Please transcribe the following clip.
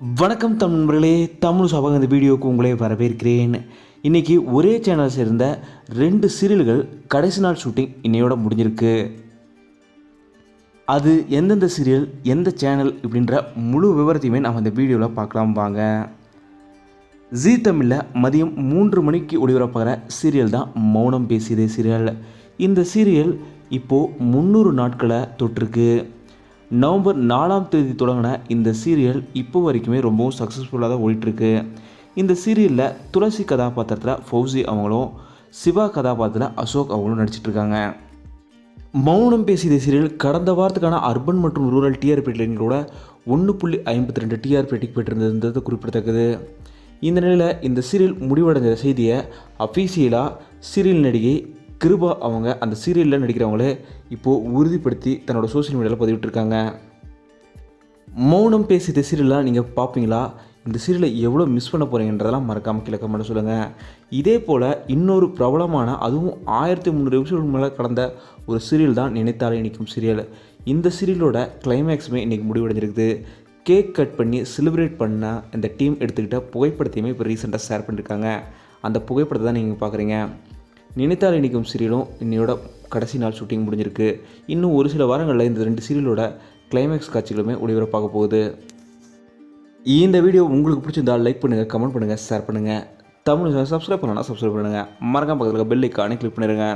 வணக்கம் தமிழ் தமிழ் சபகம் இந்த வீடியோவுக்கு உங்களே வரவேற்கிறேன். இன்றைக்கி ஒரே சேனல் சேர்ந்த ரெண்டு சீரியல்கள் கடைசி நாள் ஷூட்டிங் இன்னையோட முடிஞ்சிருக்கு. அது எந்தெந்த சீரியல் எந்த சேனல் இப்படின்ற முழு விவரத்தையுமே நம்ம இந்த வீடியோவில் பார்க்கலாம் வாங்க. ஜீ தமிழில் மதியம் மூன்று மணிக்கு ஒளிபரப்பாகிற சீரியல் தான் மௌனம் பேசியதே சீரியல் இந்த சீரியல் இப்போது முந்நூறு நாட்களை தொட்டிருக்கு. நவம்பர் நாலாம் தேதி தொடங்கின இந்த சீரியல் இப்போ வரைக்குமே ரொம்பவும் சக்ஸஸ்ஃபுல்லாக தான் ஓடிட்டுருக்கு. இந்த சீரியலில் துளசி கதாபாத்திரத்தில் ஃபௌசி அவங்களும் சிவா கதாபாத்திரத்தில் அசோக் அவங்களும் நடிச்சிட்டு இருக்காங்க மௌனம் பேசிய சீரியல் கடந்த வாரத்துக்கான அர்பன் மற்றும் ரூரல் டிஆர்பி கூட ஒன்று புள்ளி ஐம்பத்தி ரெண்டு டிஆர்பி ரேட்டிங் பெற்றிருந்தது குறிப்பிடத்தக்கது. இந்த நிலையில் இந்த சீரியல் முடிவடைஞ்ச செய்தியை அஃபீஷியலாக சீரியல் நடிகை கிருபா அவங்க அந்த சீரியலில் நடிக்கிறவங்களே இப்போது உறுதிப்படுத்தி தன்னோட சோஷியல் மீடியாவில் பதிவிட்டிருக்காங்க. மௌனம் பேசிய சீரியலாக நீங்கள் பார்ப்பீங்களா இந்த சீரியலை எவ்வளோ மிஸ் பண்ண போகிறீங்கன்றதெல்லாம் மறக்காமல் கீழே கமெண்ட் சொல்லுங்கள் இதே போல் இன்னொரு பிரபலமான அதுவும் ஆயிரத்தி முந்நூறு எபிசோடு மேலே கடந்த ஒரு சீரியல் தான் நினைத்தாலே நிற்கும் சீரியல் இந்த சீரியலோட கிளைமேக்ஸுமே இன்றைக்கி முடிவடைஞ்சிருக்குது. கேக் கட் பண்ணி செலிப்ரேட் பண்ண இந்த டீம் எடுத்துக்கிட்ட புகைப்படத்தையுமே இப்போ ரீசெண்டாக ஷேர் பண்ணியிருக்காங்க அந்த புகைப்படத்தை தான் நீங்கள் பார்க்குறீங்க நினைத்தால் இன்றைக்கும் சீரியலும் இன்னையோட கடைசி நாள் ஷூட்டிங் முடிஞ்சிருக்கு. இன்னும் ஒரு சில வாரங்களில் இந்த ரெண்டு சீரியலோட கிளைமேக்ஸ் காட்சிகளுமே ஒளிபரப்பாக போகுது. இந்த வீடியோ உங்களுக்கு பிடிச்சிருந்தால் லைக் பண்ணுங்கள் கமெண்ட் பண்ணுங்கள் ஷேர் பண்ணுங்கள் தமிழ் சப்ஸ்கிரைப் பண்ணலாம் சப்ஸ்கிரைப் பண்ணுங்கள் மறக்காம பக்கத்தில் பெல் ஐக்கானே கிளிக் பண்ணிடுங்க